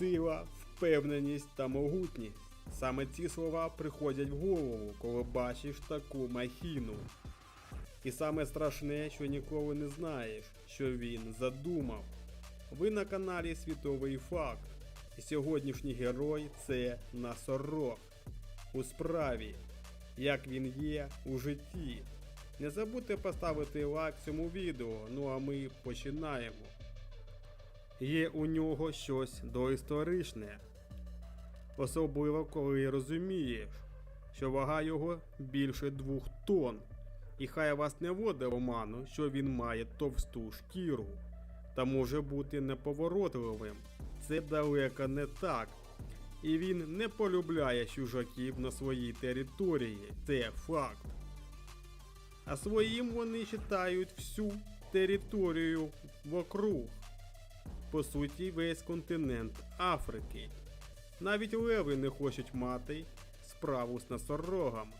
Сила, впевненість та могутність. Саме ці слова приходять в голову, коли бачиш таку махіну. І саме страшне, що ніколи не знаєш, що він задумав. Ви на каналі Світовий Факт. І сьогоднішній герой це носорог. У справі, як він є у житті. Не забудьте поставити лайк цьому відео, ну а ми починаємо. Є у нього щось доісторичне. Особливо коли розумієш, що вага його більше двох тонн. І хай вас не воде оману, що він має товсту шкіру та може бути неповоротливим. Це далеко не так. І він не полюбляє чужаків на своїй території. Це факт. А своїм вони вважають всю територію вокруг. По суті, весь континент Африки. Навіть леви не хочуть мати справу з носорогом.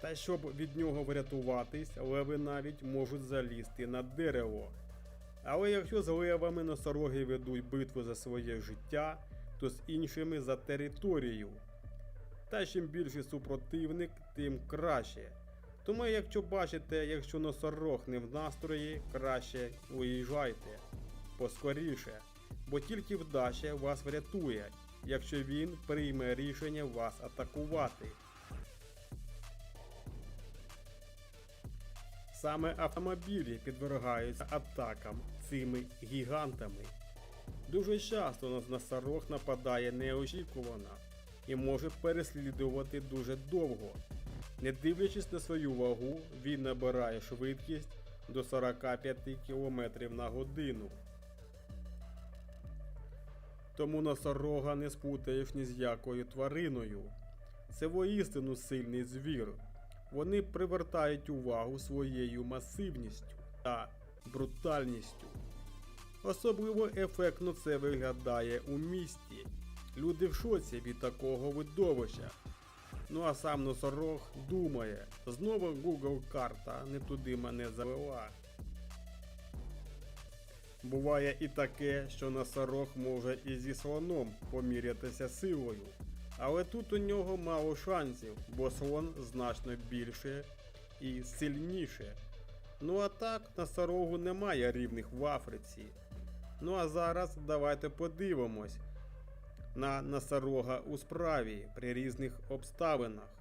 Та щоб від нього врятуватись, леви навіть можуть залізти на дерево. Але якщо з левами носороги ведуть битву за своє життя, то з іншими за територію. Та чим більший супротивник, тим краще. Тому, якщо бачите, якщо носорог не в настрої, краще уїжджайте поскоріше, бо тільки вдача вас врятує, якщо він прийме рішення вас атакувати. Саме автомобілі підвергаються атакам цими гігантами. Дуже часто носорог нападає неочікувано і може переслідувати дуже довго. Не дивлячись на свою вагу, він набирає швидкість до 45 км на годину. Тому носорога не спутаєш ні з якою твариною. Це воістину сильний звір. Вони привертають увагу своєю масивністю та брутальністю. Особливо ефектно це виглядає у місті. Люди в шоці від такого видовища. Ну а сам носорог думає, знову Google карта не туди мене завела. Буває і таке, що носорог може і зі слоном помірятися силою. Але тут у нього мало шансів, бо слон значно більше і сильніше. Ну а так, носорогу немає рівних в Африці. Ну а зараз давайте подивимось на носорога у справі при різних обставинах.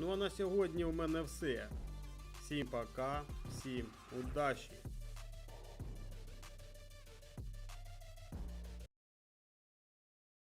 Ну а на сьогодні у мене все. Всім пока, всім удачі!